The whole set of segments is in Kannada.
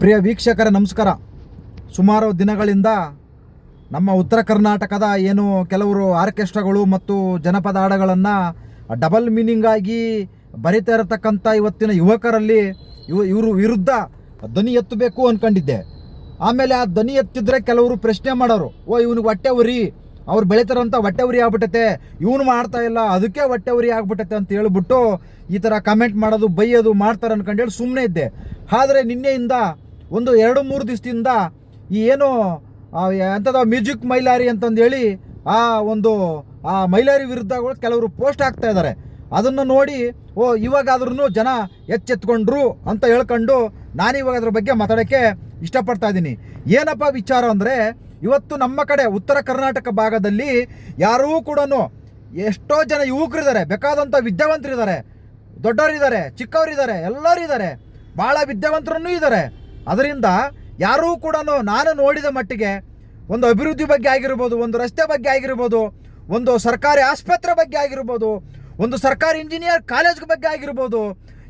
ಪ್ರಿಯ ವೀಕ್ಷಕರ ನಮಸ್ಕಾರ. ಸುಮಾರು ದಿನಗಳಿಂದ ನಮ್ಮ ಉತ್ತರ ಕರ್ನಾಟಕದ ಏನು ಕೆಲವರು ಆರ್ಕೆಸ್ಟ್ರಾಗಳು ಮತ್ತು ಜನಪದ ಹಾಡುಗಳನ್ನು ಡಬಲ್ ಮೀನಿಂಗಾಗಿ ಬರಿತಾ ಇರತಕ್ಕಂಥ ಇವತ್ತಿನ ಯುವಕರಲ್ಲಿ ಇವ ಇವರು ವಿರುದ್ಧ ಧ್ವನಿ ಎತ್ತಬೇಕು ಅಂದ್ಕೊಂಡಿದ್ದೆ ಆಮೇಲೆ ಆ ಧ್ವನಿ ಎತ್ತಿದ್ರೆ ಕೆಲವರು ಪ್ರಶ್ನೆ ಮಾಡೋರು, ಓ, ಇವನಿಗೆ ಹೊಟ್ಟೆ ಉರಿ, ಅವ್ರು ಬೆಳೀತಾರಂಥ ಹೊಟ್ಟೆ ಉರಿ ಆಗ್ಬಿಟ್ಟೈತೆ, ಇವನು ಮಾಡ್ತಾ ಇಲ್ಲ, ಅದಕ್ಕೆ ಹೊಟ್ಟೆ ಉರಿ ಆಗ್ಬಿಟ್ಟೈತೆ ಅಂತ ಹೇಳ್ಬಿಟ್ಟು ಈ ಥರ ಕಮೆಂಟ್ ಮಾಡೋದು, ಬೈಯೋದು ಮಾಡ್ತಾರೆ ಹೇಳಿ ಸುಮ್ಮನೆ ಇದ್ದೆ. ಆದರೆ ನಿನ್ನೆಯಿಂದ ಒಂದು ಎರಡು ಮೂರು ದಿವಸದಿಂದ ಈ ಏನು ಎಂಥದ ಮ್ಯೂಸಿಕ್ ಮೈಲಾರಿ ಅಂತಂದೇಳಿ ಆ ಒಂದು, ಆ ಮೈಲಾರಿ ವಿರುದ್ಧಗಳು ಕೆಲವರು ಪೋಸ್ಟ್ ಆಗ್ತಾ ಇದ್ದಾರೆ. ಅದನ್ನು ನೋಡಿ, ಓ ಇವಾಗಾದ್ರೂ ಜನ ಎಚ್ಚೆತ್ಕೊಂಡ್ರು ಅಂತ ಹೇಳ್ಕೊಂಡು ನಾನು ಇವಾಗ ಅದ್ರ ಬಗ್ಗೆ ಮಾತಾಡೋಕ್ಕೆ ಇಷ್ಟಪಡ್ತಾ ಇದ್ದೀನಿ. ಏನಪ್ಪ ವಿಚಾರ ಅಂದರೆ, ಇವತ್ತು ನಮ್ಮ ಕಡೆ ಉತ್ತರ ಕರ್ನಾಟಕ ಭಾಗದಲ್ಲಿ ಯಾರೂ ಕೂಡ ಎಷ್ಟೋ ಜನ ಯುವಕರಿದ್ದಾರೆ, ಬೇಕಾದಂಥ ವಿದ್ಯಾವಂತರಿದ್ದಾರೆ, ದೊಡ್ಡವರಿದ್ದಾರೆ, ಚಿಕ್ಕವರಿದ್ದಾರೆ, ಎಲ್ಲರೂ ಇದ್ದಾರೆ. ಭಾಳ ವಿದ್ಯಾವಂತರನ್ನೂ ಇದ್ದಾರೆ. ಅದರಿಂದ ಯಾರೂ ಕೂಡ ನಾನು ನೋಡಿದ ಮಟ್ಟಿಗೆ ಒಂದು ಅಭಿವೃದ್ಧಿ ಬಗ್ಗೆ ಆಗಿರ್ಬೋದು, ಒಂದು ರಸ್ತೆ ಬಗ್ಗೆ ಆಗಿರ್ಬೋದು, ಒಂದು ಸರ್ಕಾರಿ ಆಸ್ಪತ್ರೆ ಬಗ್ಗೆ ಆಗಿರ್ಬೋದು, ಒಂದು ಸರ್ಕಾರಿ ಇಂಜಿನಿಯರ್ ಕಾಲೇಜ್ ಬಗ್ಗೆ ಆಗಿರ್ಬೋದು,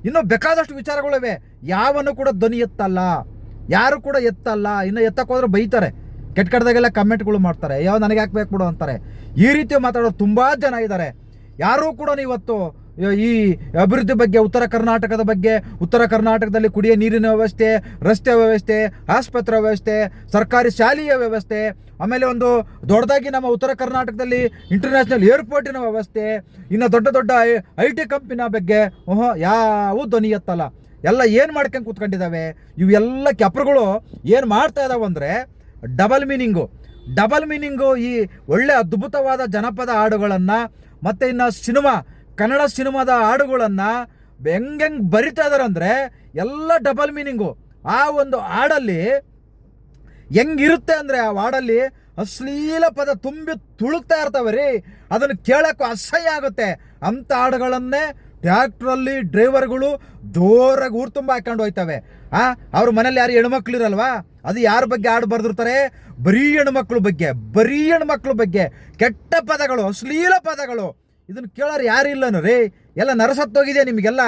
ಇನ್ನೂ ಬೇಕಾದಷ್ಟು ವಿಚಾರಗಳಿವೆ ಯಾವನ್ನು ಕೂಡ ಧ್ವನಿ ಎತ್ತಲ್ಲ. ಯಾರು ಕೂಡ ಎತ್ತಲ್ಲ. ಇನ್ನು ಎತ್ತಕ್ಕೆ ಹೋದ್ರೆ ಬೈತಾರೆ. ಕೆಟ್ಟ ಕೆಟ್ಟದಾಗೆಲ್ಲ ಕಮೆಂಟ್ಗಳು ಮಾಡ್ತಾರೆ. ಯಾವ ನನಗೆ ಯಾಕೆ ಬೇಕು ಬಿಡು ಅಂತಾರೆ. ಈ ರೀತಿ ಮಾತಾಡೋರು ತುಂಬ ಜನ ಇದ್ದಾರೆ. ಯಾರೂ ಕೂಡ ಇವತ್ತು ಈ ಅಭಿವೃದ್ಧಿ ಬಗ್ಗೆ, ಉತ್ತರ ಕರ್ನಾಟಕದ ಬಗ್ಗೆ, ಉತ್ತರ ಕರ್ನಾಟಕದಲ್ಲಿ ಕುಡಿಯ ನೀರಿನ ವ್ಯವಸ್ಥೆ, ರಸ್ತೆ ವ್ಯವಸ್ಥೆ, ಆಸ್ಪತ್ರೆ ವ್ಯವಸ್ಥೆ, ಸರ್ಕಾರಿ ಶಾಲೆಯ ವ್ಯವಸ್ಥೆ, ಆಮೇಲೆ ಒಂದು ದೊಡ್ಡದಾಗಿ ನಮ್ಮ ಉತ್ತರ ಕರ್ನಾಟಕದಲ್ಲಿ ಇಂಟರ್ನ್ಯಾಷನಲ್ ಏರ್ಪೋರ್ಟಿನ ವ್ಯವಸ್ಥೆ, ಇನ್ನು ದೊಡ್ಡ ದೊಡ್ಡ ಐ ಟಿ ಕಂಪಿನ ಬಗ್ಗೆ, ಓಹೋ ಯಾವ ಧ್ವನಿ ಎತ್ತಲ್ಲ. ಎಲ್ಲ ಏನು ಮಾಡ್ಕೊಂಡು ಕೂತ್ಕೊಂಡಿದ್ದಾವೆ ಇವೆಲ್ಲ ಕೆಪ್ರುಗಳು ಏನು ಮಾಡ್ತಾ ಇದಾವೆ ಅಂದರೆ ಡಬಲ್ ಮೀನಿಂಗು ಡಬಲ್ ಮೀನಿಂಗು ಈ ಒಳ್ಳೆ ಅದ್ಭುತವಾದ ಜನಪದ ಹಾಡುಗಳನ್ನು, ಮತ್ತು ಇನ್ನು ಸಿನಿಮಾ ಕನ್ನಡ ಸಿನಿಮಾದ ಹಾಡುಗಳನ್ನು ಹೆಂಗೆಂಗೆ ಬರಿತಾ ಇದ್ದಾರೆ ಅಂದರೆ ಎಲ್ಲ ಡಬಲ್ ಮೀನಿಂಗು ಆ ಒಂದು ಹಾಡಲ್ಲಿ ಹೆಂಗಿರುತ್ತೆ ಅಂದರೆ ಆ ಹಾಡಲ್ಲಿ ಅಶ್ಲೀಲ ಪದ ತುಂಬಿ ತುಳುಕ್ತಾ ಇರ್ತವೆ ರೀ. ಅದನ್ನು ಕೇಳೋಕ್ಕೂ ಅಸಹ್ಯ ಆಗುತ್ತೆ. ಅಂಥ ಹಾಡುಗಳನ್ನೇ ಟ್ಯಾಕ್ಟ್ರಲ್ಲಿ ಡ್ರೈವರ್ಗಳು ಜೋರಾಗಿ ಊರು ತುಂಬ ಹಾಕೊಂಡು ಹೋಯ್ತವೆ. ಆ, ಅವ್ರ ಮನೇಲಿ ಯಾರು ಹೆಣ್ಮಕ್ಳು ಇರಲ್ವಾ ಅದು ಯಾರ ಬಗ್ಗೆ ಹಾಡು ಬರೆದಿರ್ತಾರೆ? ಬರೀ ಹೆಣ್ಮಕ್ಳ ಬಗ್ಗೆ, ಬರೀ ಹೆಣ್ಮಕ್ಳ ಬಗ್ಗೆ. ಕೆಟ್ಟ ಪದಗಳು, ಅಶ್ಲೀಲ ಪದಗಳು. ಇದನ್ನು ಕೇಳೋರು ಯಾರು ಇಲ್ಲನು, ರೀ, ಎಲ್ಲ ನರಸತ್ತೋಗಿದೆಯಾ ನಿಮಗೆಲ್ಲ.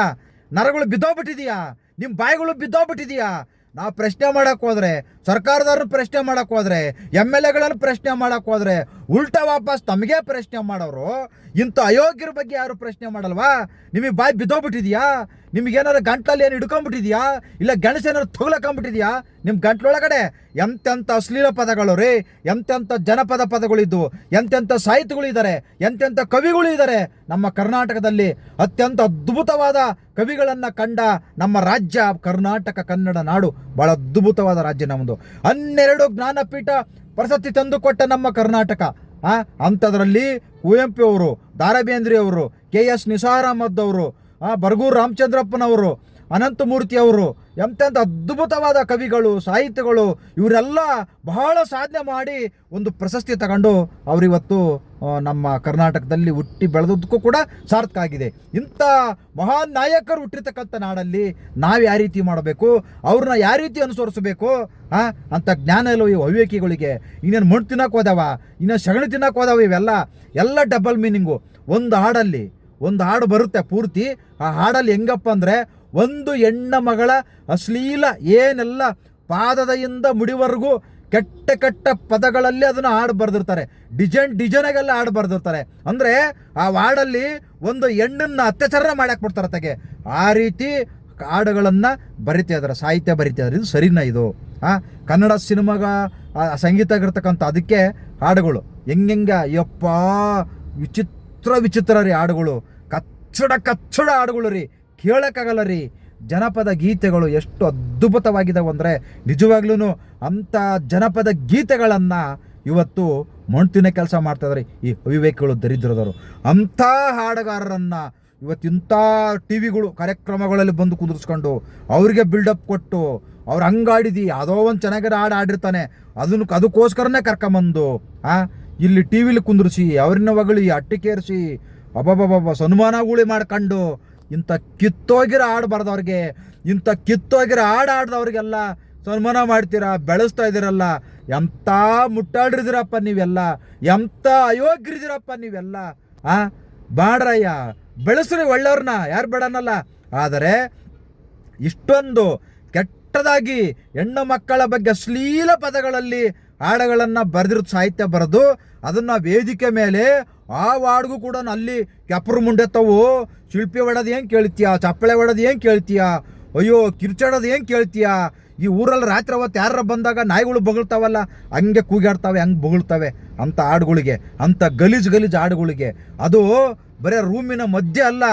ನರಗಳು ಬಿದ್ದೋಗ್ಬಿಟ್ಟಿದೆಯಾ? ನಿಮ್ಮ ಬಾಯಿಗಳು ಬಿದ್ದೋಗ್ಬಿಟ್ಟಿದೆಯಾ? ನಾವು ಪ್ರಶ್ನೆ ಮಾಡೋಕ್ಕೆ ಹೋದ್ರೆ, ಸರ್ಕಾರದವ್ರನ್ನ ಪ್ರಶ್ನೆ ಮಾಡೋಕ್ಕೆ ಹೋದ್ರೆ, ಎಂ ಎಲ್ ಎಗಳನ್ನು ಪ್ರಶ್ನೆ ಮಾಡೋಕ್ಕೆ ಹೋದ್ರೆ, ಉಲ್ಟಾ ವಾಪಸ್ ತಮಗೆ ಪ್ರಶ್ನೆ ಮಾಡೋರು, ಇಂಥ ಅಯೋಗ್ಯರ ಬಗ್ಗೆ ಯಾರು ಪ್ರಶ್ನೆ ಮಾಡಲ್ವಾ? ನಿಮಗೆ ಬಾಯಿ ಬಿದ್ದೋಗ್ಬಿಟ್ಟಿದೆಯಾ? ನಿಮಗೇನಾರು ಗಂಟಲ್ಲಿ ಏನು ಹಿಡ್ಕೊಂಬಿಟ್ಟಿದ್ಯಾ ಇಲ್ಲ ಗೆಣಸು ಏನಾರು ತೊಗ್ಲಕೊಂಬಿಟ್ಟಿದ್ಯಾ ನಿಮ್ಮ ಗಂಟ್ಲೊಳಗಡೆ ಎಂತೆಂಥ ಅಶ್ಲೀಲ ಪದಗಳು ರೀ, ಎಂತೆಂಥ ಜನಪದ ಪದಗಳಿದ್ದು, ಎಂತೆಂಥ ಸಾಹಿತಿಗಳಿದ್ದಾರೆ ಎಂತೆಂಥ ಕವಿಗಳು ಇದ್ದಾರೆ ನಮ್ಮ ಕರ್ನಾಟಕದಲ್ಲಿ ಅತ್ಯಂತ ಅದ್ಭುತವಾದ ಕವಿಗಳನ್ನು ಕಂಡ ನಮ್ಮ ರಾಜ್ಯ, ಕರ್ನಾಟಕ, ಕನ್ನಡ ನಾಡು ಬಹಳ ಅದ್ಭುತವಾದ ರಾಜ್ಯ ನಮ್ಮದು ಹನ್ನೆರಡು ಜ್ಞಾನಪೀಠ ಪ್ರಶಸ್ತಿ ತಂದುಕೊಟ್ಟ ನಮ್ಮ ಕರ್ನಾಟಕ. ಆ, ಅಂಥದ್ರಲ್ಲಿ ಕುವೆಂಪು ಅವರು, ದಾರಾಬೇಂದ್ರಿ ಅವರು, ಕೆ ಎಸ್ ನಿಸಾರ್ ಅಹಮದ್ ಅವರು, ಆ, ಬರ್ಗೂರು ರಾಮಚಂದ್ರಪ್ಪನವರು ಅನಂತಮೂರ್ತಿ ಅವರು ಎಂತೆಂಥ ಅದ್ಭುತವಾದ ಕವಿಗಳು, ಸಾಹಿತ್ಯಗಳು, ಇವರೆಲ್ಲ ಬಹಳ ಸಾಧನೆ ಮಾಡಿ ಒಂದು ಪ್ರಶಸ್ತಿ ತಗೊಂಡು ಅವರಿವತ್ತು ನಮ್ಮ ಕರ್ನಾಟಕದಲ್ಲಿ ಹುಟ್ಟಿ ಬೆಳೆದದಕ್ಕೂ ಕೂಡ ಸಾರ್ಥಕ ಆಗಿದೆ ಇಂಥ ಮಹಾನ್ ನಾಯಕರು ಹುಟ್ಟಿರ್ತಕ್ಕಂಥ ನಾಡಲ್ಲಿ ನಾವು ಯಾವ ರೀತಿ ಮಾಡಬೇಕು, ಅವ್ರನ್ನ ಯಾವ ರೀತಿ ಅನುಸರಿಸಬೇಕು ಅಂತ ಜ್ಞಾನ ಇಲ್ಲವ ಈ ಅವಿವೇಕಿಗಳಿಗೆ. ಇನ್ನೇನು ಮಣ್ಣು ತಿನ್ನೋಕೆ ಹೋದವ, ಇನ್ನೇನು ಸಗಣಿ ತಿನ್ನೋಕೆ ಹೋದವ ಇವೆಲ್ಲ, ಎಲ್ಲ ಡಬಲ್ ಮೀನಿಂಗು ಒಂದು ಹಾಡಲ್ಲಿ, ಒಂದು ಹಾಡು ಬರುತ್ತೆ ಪೂರ್ತಿ, ಆ ಹಾಡಲ್ಲಿ ಹೆಂಗಪ್ಪ ಅಂದರೆ ಒಂದು ಹೆಣ್ಣ ಮಗಳ ಅಶ್ಲೀಲ ಏನೆಲ್ಲ ಪಾದದಿಂದ ಮುಡಿವರೆಗೂ ಕೆಟ್ಟ ಕೆಟ್ಟ ಪದಗಳಲ್ಲಿ ಅದನ್ನು ಹಾಡು ಬರೆದಿರ್ತಾರೆ. ಡಿಜೈನ್ ಡಿಜೈನಾಗೆಲ್ಲ ಹಾಡು ಬರೆದಿರ್ತಾರೆ. ಅಂದರೆ ಆ ಹಾಡಲ್ಲಿ ಒಂದು ಹೆಣ್ಣನ್ನು ಅತ್ಯಾಚಾರ ಮಾಡಾಕ್ಬಿಡ್ತಾರೆ ತೆಗೆ ಆ ರೀತಿ ಹಾಡುಗಳನ್ನು ಬರಿತಾ ಇದ್ದಾರೆ, ಸಾಹಿತ್ಯ ಬರಿತಾ ಇದ್ದಾರೆ. ಇದು ಸರಿನಾ ಇದು? ಆ? ಕನ್ನಡ ಸಿನಿಮಾಗ ಸಂಗೀತ ಆಗಿರ್ತಕ್ಕಂಥ ಅದಕ್ಕೆ ಹಾಡುಗಳು. ಹೆಂಗೆಂಗ ಯಪ್ಪ ವಿಚಿತ್ರ ವಿಚಿತ್ರ ರೀ ಹಾಡುಗಳು. ಕಚ್ಚಡ ಕಚ್ಚಡ ಹಾಡುಗಳು ರೀ. ಕೇಳೋಕ್ಕಾಗಲ್ಲ ರೀ ಜನಪದ ಗೀತೆಗಳು ಎಷ್ಟು ಅದ್ಭುತವಾಗಿದ್ದಾವೆ ಅಂದರೆ ನಿಜವಾಗ್ಲೂ ಅಂಥ ಜನಪದ ಗೀತೆಗಳನ್ನು ಇವತ್ತು ಮಣ್ತಿನ ಕೆಲಸ ಮಾಡ್ತಾ ಇದ್ದಾರೆ ಈ ಅವಿವೇಕಿಗಳು ದರಿದ್ರದವರು. ಅಂಥ ಹಾಡುಗಾರರನ್ನು ಇವತ್ತು ಇಂಥ ಟಿ ವಿಗಳು, ಕಾರ್ಯಕ್ರಮಗಳಲ್ಲಿ ಬಂದು ಕುದುರಿಸ್ಕೊಂಡು ಅವರಿಗೆ ಬಿಲ್ಡಪ್ ಕೊಟ್ಟು ಅವ್ರು ಹಂಗಾಡಿದಿ ಯಾವುದೋ ಒಂದು ಚೆನ್ನಾಗಿರೋ ಹಾಡು ಆಡಿರ್ತಾನೆ ಅದನ್ನು ಅದಕ್ಕೋಸ್ಕರನೇ ಕರ್ಕೊಂಬಂದು, ಆ, ಇಲ್ಲಿ ಟಿ ವಿಲಿ ಕುಂದಿರಿಸಿ, ಅವ್ರನ್ನ ಹೊಗಳಿ, ಅಟ್ಟಿಕೇರಿಸಿ ಅಬ್ಬಬ್ಬಬ್ಬ ಸನ್ಮಾನಗುಳಿ ಮಾಡ್ಕೊಂಡು ಇಂಥ ಕಿತ್ತೋಗಿರೋ ಹಾಡು ಬರೆದವ್ರಿಗೆ, ಇಂಥ ಕಿತ್ತೋಗಿರೋ ಹಾಡು ಆಡ್ದವ್ರಿಗೆಲ್ಲ ಸನ್ಮಾನ ಮಾಡ್ತೀರಾ, ಬೆಳೆಸ್ತಾ ಇದ್ದೀರಲ್ಲ, ಎಂಥ ಮುಟ್ಟಾಡಿರಿದಿರಪ್ಪ ನೀವೆಲ್ಲ, ಎಂಥ ಅಯೋಗ್ಯರಿದಿರಪ್ಪ ನೀವೆಲ್ಲ, ಆ? ಬಾಡ್ರಯ್ಯ, ಬೆಳೆಸ್ರಿ ಒಳ್ಳೆಯವ್ರನ್ನ, ಯಾರು ಬೇಡನಲ್ಲ ಆದರೆ ಇಷ್ಟೊಂದು ಕೆಟ್ಟದಾಗಿ ಹೆಣ್ಣು ಮಕ್ಕಳ ಬಗ್ಗೆ ಅಶ್ಲೀಲ ಪದಗಳಲ್ಲಿ ಹಾಡುಗಳನ್ನು ಬರೆದಿರೋ ಸಾಹಿತ್ಯ ಬರೆದು ಅದನ್ನು ವೇದಿಕೆ ಮೇಲೆ ಆ ವಾರ್ಡ್ಗೂ ಕೂಡ ಅಲ್ಲಿ ಕೆಪ್ರು ಮುಂಡೆತ್ತವು ಶಿಲ್ಪಿ ಹೊಡೋದು ಏನು ಕೇಳ್ತೀಯ? ಚಪ್ಪಳೆ ಹೊಡೋದು ಏನು ಕೇಳ್ತೀಯ? ಅಯ್ಯೋ, ಕಿರ್ಚಾಡೋದು ಏನು ಕೇಳ್ತೀಯ? ಈ ಊರಲ್ಲಿ ರಾತ್ರಿ ಅವತ್ತು ಯಾರ ಬಂದಾಗ ನಾಯಿಗಳು ಬೊಗಳ್ತಾವಲ್ಲ, ಹಂಗೆ ಕೂಗಾಡ್ತಾವೆ, ಹಂಗೆ ಬೊಗಳ್ತಾವೆ ಅಂತ ಹಾಡುಗಳಿಗೆ ಅಂಥ ಗಲೀಜು ಗಲೀಜು ಹಾಡುಗಳಿಗೆ. ಅದು ಬರೀ ರೂಮಿನ ಮಧ್ಯೆ ಅಲ್ಲ,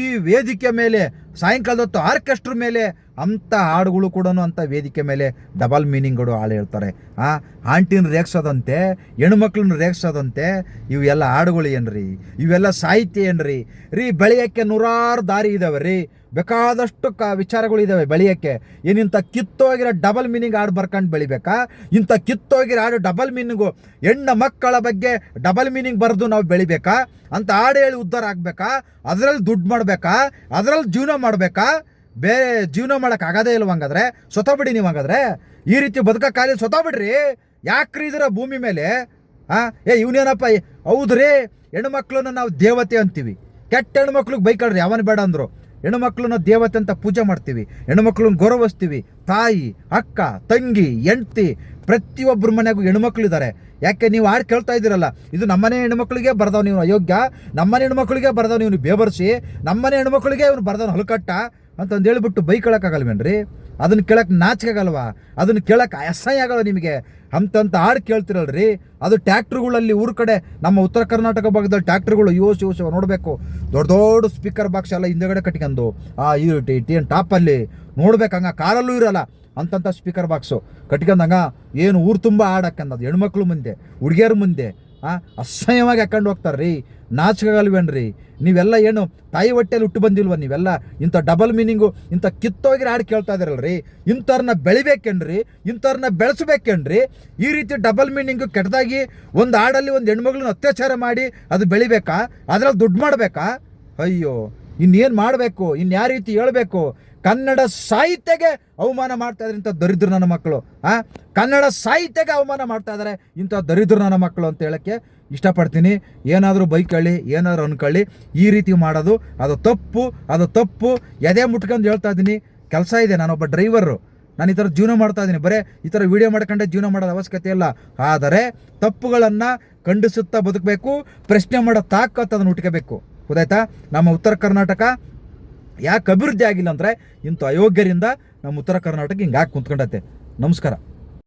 ಈ ವೇದಿಕೆ ಮೇಲೆ ಸಾಯಂಕಾಲದ ಹೊತ್ತು ಆರ್ಕೆಸ್ಟ್ರ್ ಮೇಲೆ ಅಂಥ ಹಾಡುಗಳು ಕೂಡ ಅಂಥ ವೇದಿಕೆ ಮೇಲೆ ಡಬಲ್ ಮೀನಿಂಗ್ಗಳು ಹಾಳು ಹೇಳ್ತಾರೆ. ಆ, ಆಂಟಿನ ರೇಗ್ಸೋದಂತೆ ಹೆಣ್ಮಕ್ಳನ್ನ ರೇಗ್ಸೋದಂತೆ ಇವೆಲ್ಲ ಹಾಡುಗಳು ಏನ್ರಿ? ಇವೆಲ್ಲ ಸಾಹಿತ್ಯ ಏನ್ರಿ? ರೀ, ಬೆಳೆಯೋಕ್ಕೆ ನೂರಾರು ದಾರಿ ಇದಾವೆ ರೀ. ಬೇಕಾದಷ್ಟು ಕ ವಿಚಾರಗಳು ಇದ್ದಾವೆ ಬೆಳೆಯೋಕ್ಕೆ. ಏನಿಂಥ ಕಿತ್ತೋಗಿರೋ ಡಬಲ್ ಮೀನಿಂಗ್ ಹಾಡು ಬರ್ಕೊಂಡು ಬೆಳಿಬೇಕಾ? ಇಂಥ ಕಿತ್ತೋಗಿರೋ ಹಾಡು ಡಬಲ್ ಮೀನಿಂಗು ಹೆಣ್ಣು ಮಕ್ಕಳ ಬಗ್ಗೆ ಡಬಲ್ ಮೀನಿಂಗ್ ಬರೆದು ನಾವು ಬೆಳಿಬೇಕಾ? ಅಂತ ಹಾಡು ಹೇಳಿ ಉದ್ಧಾರ ಆಗಬೇಕಾ? ಅದರಲ್ಲಿ ದುಡ್ಡು ಮಾಡಬೇಕಾ? ಅದರಲ್ಲಿ ಜೀವನ ಮಾಡಬೇಕಾ? ಬೇರೆ ಜೀವನ ಮಾಡೋಕೆ ಆಗೋದೇ ಇಲ್ವ ಹಂಗಾದ್ರೆ ಬಿಡಿ ನೀವು ಹಂಗಾದ್ರೆ. ಈ ರೀತಿ ಬದುಕಕ್ಕಾಗಲಿ ಸ್ವತಃ ಬಿಡ್ರಿ. ಯಾಕ್ರಿ ಇದರ ಭೂಮಿ ಮೇಲೆ? ಆ? ಏ, ಇವನೇನಪ್ಪ ಹೌದ್ರಿ, ಹೆಣ್ಮಕ್ಳನ್ನ ನಾವು ದೇವತೆ ಅಂತೀವಿ. ಕೆಟ್ಟ ಹೆಣ್ಮಕ್ಳಿಗೆ ಬೈಕಳ್ರಿ ಯಾವನ್ ಬೇಡ ಅಂದ್ರು. ಹೆಣ್ಮಕ್ಳನ್ನ ದೇವತೆ ಅಂತ ಪೂಜೆ ಮಾಡ್ತೀವಿ. ಹೆಣ್ಮಕ್ಳನ್ನ ಗೌರವಿಸ್ತೀವಿ. ತಾಯಿ, ಅಕ್ಕ, ತಂಗಿ, ಹೆಂಡ್ತಿ ಪ್ರತಿಯೊಬ್ಬರ ಮನೆಗೂ ಹೆಣ್ಮಕ್ಳು ಇದ್ದಾರೆ ಯಾಕೆ, ನೀವು ಹಾಡು ಕೇಳ್ತಾ ಇದ್ದೀರಲ್ಲ, ಇದು ನಮ್ಮನೆ ಹೆಣ್ಮಕ್ಳಿಗೆ ಬರ್ದವ್ ನೀವು ಅಯೋಗ್ಯ, ನಮ್ಮನೆ ಹೆಣ್ಮಕ್ಳಿಗೆ ಬರ್ದವ್ ನೀವು ಬೇಬರ್ಸಿ, ನಮ್ಮನೆ ಹೆಣ್ಮಕ್ಳಿಗೆ ಇವನು ಬರ್ದವ್ನು ಹಲಕಟ್ಟ. ಅಂತಂದು ಹೇಳ್ಬಿಟ್ಟು ಬೈಕಳಕ್ಕಾಗಲ್ವೇನ್ರಿ ಅದನ್ನು ಕೇಳಕ್ಕೆ ನಾಚಿಕೆ ಆಗಲ್ವಾ ಅದನ್ನ ಕೇಳಕ್ಕೆ ಅಸಹ್ಯ ಆಗಲ್ಲ ನಿಮಗೆ? ಅಂತಂತ ಹಾಡು ಕೇಳ್ತಿರಲ್ರಿ? ಅದು ಟ್ಯಾಕ್ಟ್ರುಗಳಲ್ಲಿ ಊರ ಕಡೆ ನಮ್ಮ ಉತ್ತರ ಕರ್ನಾಟಕ ಭಾಗದಲ್ಲಿ ಟ್ಯಾಕ್ಟ್ರುಗಳು ಯೋಶ ಯೋಶ ನೋಡಬೇಕು. ದೊಡ್ಡ ದೊಡ್ಡ ಸ್ಪೀಕರ್ ಬಾಕ್ಸ್ ಎಲ್ಲ ಹಿಂದೆಗಡೆ ಕಟ್ಕೊಂಡು ಆ ಈ ಟಿ ಟಿ ಟಾಪಲ್ಲಿ ನೋಡ್ಬೇಕು ಹಂಗ, ಕಾರಲ್ಲೂ ಇರಲ್ಲ. ಅಂತಂಥ ಸ್ಪೀಕರ್ ಬಾಕ್ಸು ಕಟ್ಕೊಂಡಂಗ ಏನು ಊರು ತುಂಬ ಹಾಡಕ್ಕಂದದು ಹೆಣ್ಮಕ್ಳು ಮುಂದೆ, ಹುಡುಗಿಯರ ಮುಂದೆ ಆ? ಅಸಹ್ಯವಾಗಿ ಹಾಕೊಂಡು ಹೋಗ್ತಾರ್ರಿ. ನಾಚಿಕೆಗಲ್ವೇನ್ರಿ? ನೀವೆಲ್ಲ ಏನು ತಾಯಿ ಹೊಟ್ಟೆಯಲ್ಲಿ ಹುಟ್ಟು ಬಂದಿಲ್ವ ನೀವೆಲ್ಲ? ಇಂಥ ಡಬಲ್ ಮೀನಿಂಗು ಇಂಥ ಕಿತ್ತೋಗಿರೋ ಹಾಡು ಕೇಳ್ತಾ ಇದ್ದೀರಲ್ರಿ ಇಂಥವ್ರನ್ನ ಬೆಳಿಬೇಕೇನ್ರಿ? ಇಂಥವ್ರನ್ನ ಬೆಳೆಸ್ಬೇಕೇನ್ರಿ? ಈ ರೀತಿ ಡಬಲ್ ಮೀನಿಂಗು ಕೆಟ್ಟದಾಗಿ ಒಂದು ಹಾಡಲ್ಲಿ ಒಂದು ಹೆಣ್ಮಗಳನ್ನ ಅತ್ಯಾಚಾರ ಮಾಡಿ ಅದು ಬೆಳಿಬೇಕಾ? ಅದರಲ್ಲಿ ದುಡ್ಡು ಮಾಡಬೇಕಾ? ಅಯ್ಯೋ, ಇನ್ನೇನು ಮಾಡಬೇಕು? ಇನ್ನು ಯಾವ ರೀತಿ ಹೇಳ್ಬೇಕು? ಕನ್ನಡ ಸಾಹಿತ್ಯಗೆ ಅವಮಾನ ಮಾಡ್ತಾ ಇದ್ರೆ ಇಂಥ ದರಿದ್ರ ನನ್ನ ಮಕ್ಕಳು, ಆ? ಕನ್ನಡ ಸಾಹಿತ್ಯಗೆ ಅವಮಾನ ಮಾಡ್ತಾ ಇದ್ದಾರೆ ಇಂಥ ದರಿದ್ರ ನನ್ನ ಮಕ್ಕಳು ಅಂತ ಹೇಳಕ್ಕೆ ಇಷ್ಟಪಡ್ತೀನಿ. ಏನಾದರೂ ಬೈಕಳ್ಳಿ ಏನಾದರೂ ಅನ್ಕೊಳ್ಳಿ ಈ ರೀತಿ ಮಾಡೋದು, ಅದು ತಪ್ಪು ಅದು ತಪ್ಪು. ಎದೆ ಮುಟ್ಕೊಂಡು ಹೇಳ್ತಾ ಇದ್ದೀನಿ, ಕೆಲಸ ಇದೆ, ನಾನೊಬ್ಬ ಡ್ರೈವರು. ನಾನು ಈ ಥರ ಜೀವನ ಮಾಡ್ತಾ ಇದ್ದೀನಿ. ಬರೇ, ಈ ಥರ ವೀಡಿಯೋ ಮಾಡ್ಕೊಂಡೆ ಜೀವನ ಮಾಡೋದು ಅವಶ್ಯಕತೆ ಇಲ್ಲ. ಆದರೆ ತಪ್ಪುಗಳನ್ನು ಖಂಡಿಸುತ್ತಾ ಬದುಕಬೇಕು, ಪ್ರಶ್ನೆ ಮಾಡೋ ತಾಕತ್ತು ಅದನ್ನು ಹುಟ್ಕೋಬೇಕು. ಗೊತ್ತಾಯ್ತಾ? ನಮ್ಮ ಉತ್ತರ ಕರ್ನಾಟಕ ಯಾಕೆ ಅಭಿವೃದ್ಧಿ ಆಗಿಲ್ಲ ಅಂದರೆ ಇಂಥ ಅಯೋಗ್ಯರಿಂದ ನಮ್ಮ ಉತ್ತರ ಕರ್ನಾಟಕ ಹಿಂಗೆ ಯಾಕೆ ಕುಂತ್ಕೊಂಡೈತೆ. ನಮಸ್ಕಾರ.